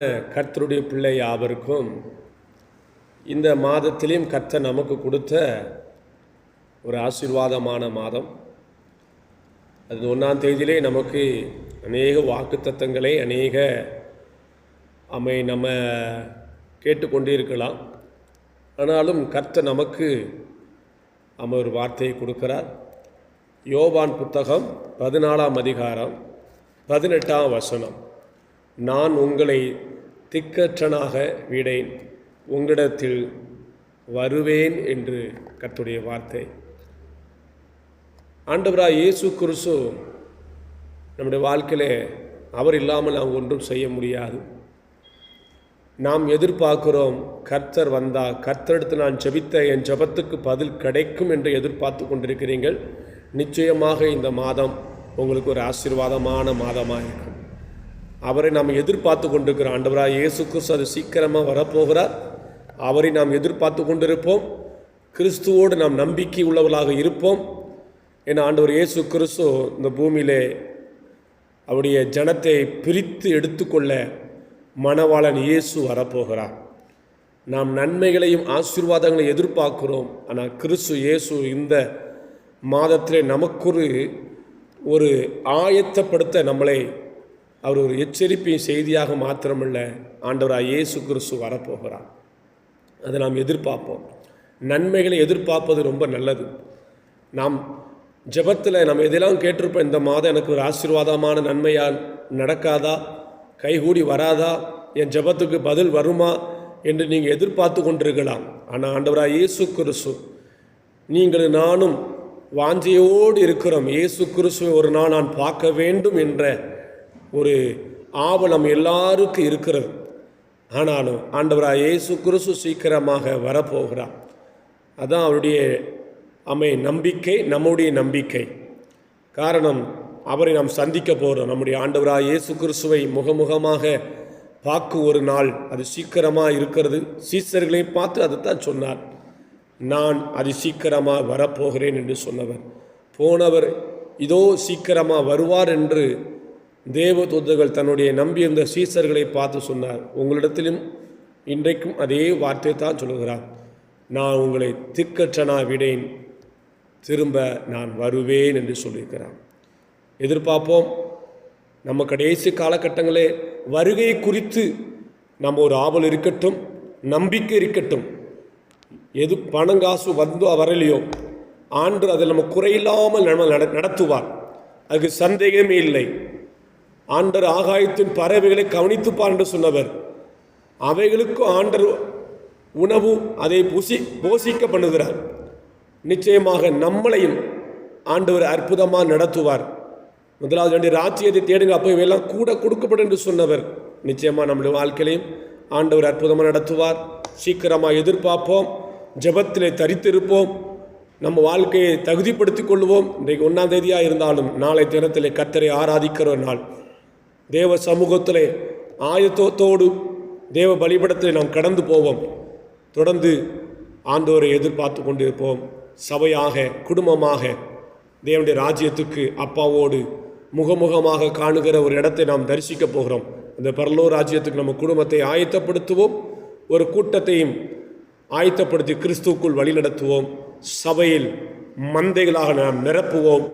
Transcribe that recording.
கர்த்தருடைய பிள்ளை யாவருக்கும் இந்த மாதத்திலையும் கர்த்தர் நமக்கு கொடுத்த ஒரு ஆசீர்வாதமான மாதம். அது ஒன்றாம் தேதியிலே நமக்கு அநேக வாக்குத்தத்தங்களை அநேக அமை நம்ம கேட்டுக்கொண்டிருக்கலாம் ஆனாலும் கர்த்தர் நமக்கு அம்ம ஒரு வார்த்தையை கொடுக்கிறார். யோவான் புத்தகம் பதினாலாம் அதிகாரம் பதினெட்டாம் வசனம். நான் உங்களை திக்கற்றனாக விடேன். உங்களிடத்தில் வருவேன் என்று கத்துடைய வார்த்தை. ஆண்டவராக இயேசு குருசு நம்முடைய வாழ்க்கையிலே அவர் இல்லாமல் நாம் ஒன்றும் செய்ய முடியாது. நாம் எதிர்பார்க்கிறோம் கர்த்தர் வந்தா கர்த்தரிடத்து நான் ஜெபித்த என் ஜெபத்துக்கு பதில் கிடைக்கும் என்று எதிர்பார்த்து கொண்டிருக்கிறீர்கள். நிச்சயமாக இந்த மாதம் உங்களுக்கு ஒரு ஆசீர்வாதமான மாதமாக இருக்கும். அவரை நாம் எதிர்பார்த்து கொண்டிருக்கிறோம் ஆண்டவராக இயேசு கிறிஸ்து அது சீக்கிரமாக வரப்போகிறார். அவரை நாம் எதிர்பார்த்து கொண்டிருப்போம். கிறிஸ்துவோடு நாம் நம்பிக்கை உள்ளவர்களாக இருப்போம். ஏன்னா ஆண்டவர் இயேசு கிறிஸ்து இந்த பூமியிலே அவருடைய ஜனத்தை பிரித்து எடுத்துக்கொள்ள மணவாளன் இயேசு வரப்போகிறார். நாம் நன்மைகளையும் ஆசீர்வாதங்களையும் எதிர்பார்க்கிறோம். ஆனால் கிறிஸ்து இயேசு இந்த மாதத்திலே நமக்கொரு ஒரு ஆயத்தப்படுத்த நம்மளை அவர் ஒரு எச்சரிப்பின் செய்தியாக மாத்திரமல்ல ஆண்டவராக இயேசு கிறிஸ்து வரப்போகிறார். அதை நாம் எதிர்பார்ப்போம். நன்மைகளை எதிர்பார்ப்பது ரொம்ப நல்லது. நாம் ஜெபத்தில் நம்ம எதெல்லாம் கேட்டிருப்போம் இந்த மாதம் எனக்கு ஒரு ஆசீர்வாதமான நன்மையால் நடக்காதா? கைகூடி வராதா? என் ஜெபத்துக்கு பதில் வருமா? என்று நீங்கள் எதிர்பார்த்து கொண்டிருக்கலாம். ஆனால் ஆண்டவராக இயேசு கிறிஸ்து நீங்கள் நானும் வாஞ்சையோடு இருக்கிறோம். இயேசு கிறிஸ்துவை ஒரு நாள் நான் பார்க்க வேண்டும் என்ற ஒரு ஆவலம் எல்லாருக்கும் இருக்கிறது. ஆனாலும் ஆண்டவராக இயேசு கிறிஸ்து சீக்கிரமாக வரப்போகிறார். அதுதான் அவருடைய அமை நம்பிக்கை நம்முடைய நம்பிக்கை. காரணம் அவரை நாம் சந்திக்க போகிறோம் நம்முடைய ஆண்டவராக இயேசு கிறிஸ்துவை முகமுகமாக பார்க்கும் ஒரு நாள் அது சீக்கிரமாக இருக்கிறது. சீசர்களையும் பார்த்து அதை தான் சொன்னார். நான் அது சீக்கிரமாக வரப்போகிறேன் என்று சொன்னவர். போனவர் இதோ சீக்கிரமாக வருவார் என்று தேவதூதர்கள் தன்னுடைய நம்பியிருந்த சீசர்களை பார்த்து சொன்னார். உங்களிடத்திலும் இன்றைக்கும் அதே வார்த்தை தான் சொல்லுகிறார். நான் உங்களை திக்கற்றனா விடேன். திரும்ப நான் வருவேன் என்று சொல்லியிருக்கிறார். எதிர்பார்ப்போம் நம்ம கடைசி காலகட்டங்களே வருகை குறித்து நம்ம ஒரு ஆவல் இருக்கட்டும் நம்பிக்கை இருக்கட்டும். எது பணங்காசு வந்தோ வரலையோ ஆண்டு அதில் நம்ம குறையில்லாமல் நம்ம நட நடத்துவார். அதுக்கு சந்தேகமே இல்லை. ஆண்டர் ஆகாயத்தின் பறவைகளை கவனித்துப்பார் என்று சொன்னவர். அவைகளுக்கு ஆண்டர் உணவு அதை புசி போஷிக்க பண்ணுகிறார். நிச்சயமாக நம்மளையும் ஆண்டவர் அற்புதமாக நடத்துவார். முதலாவது வேண்டிய ராஜ்யத்தை தேடுங்க அப்போ இவையெல்லாம் கூட கொடுக்கப்படும் என்று சொன்னவர். நிச்சயமாக நம்முடைய வாழ்க்கையிலையும் ஆண்டவர் அற்புதமாக நடத்துவார். சீக்கிரமாக எதிர்பார்ப்போம் ஜெபத்திலே தரித்திருப்போம் நம்ம வாழ்க்கையை தகுதிப்படுத்திக் கொள்வோம் இன்றைக்கு ஒன்றாம் தேதியாக இருந்தாலும் நாளை தினத்திலே கத்தரை ஆராதிக்கிற ஒரு நாள். தேவ சமூகத்திலே ஆயத்தத்தோடு தேவ பலிபடத்தில் நாம் கடந்து போவோம். தொடர்ந்து ஆண்டோரை எதிர்பார்த்து கொண்டிருப்போம். சபையாக குடும்பமாக தேவனுடைய ராஜ்யத்துக்கு அப்பாவோடு முகமுகமாக காணுகிற ஒரு இடத்தை நாம் தரிசிக்க போகிறோம். அந்த பரலோ ராஜ்யத்துக்கு நம்ம குடும்பத்தை ஆயத்தப்படுத்துவோம். ஒரு கூட்டத்தையும் ஆயத்தப்படுத்தி கிறிஸ்துவுக்குள் வழிநடத்துவோம். சபையில் மந்தைகளாக நாம் நிரப்புவோம்.